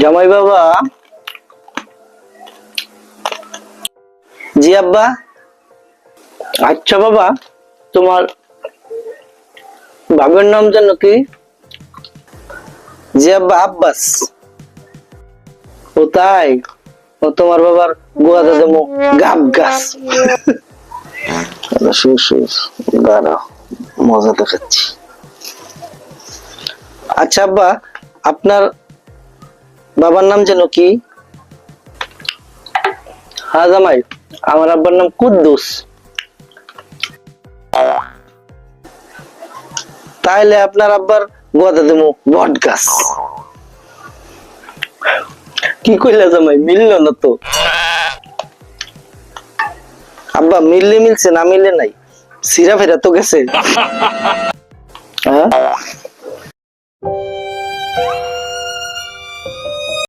জামাই বাবা। জি আব্বা। আচ্ছা বাবা তোমার বাবার নাম যেন কি? জি আব্বা আব্বাস। ও তাই? ও তোমার বাবার গোয়াতে দেবো গাব গাছ। দাঁড়াও মজা দেখাচ্ছি। আচ্ছা আব্বা আপনার বাবার নাম যেন কি? হ্যাঁ জামাই, আমার আব্বার নাম কুদ্দুস। তাইলে আপনার আব্বার গোয়াতে দেবো বট গাছ। কি কইলা জামাই, মিললো না তো? আব্বা, মিললে মিলছে, না মিললে নাই। সিরা ফেরা তো গেছে। হ্যাঁ?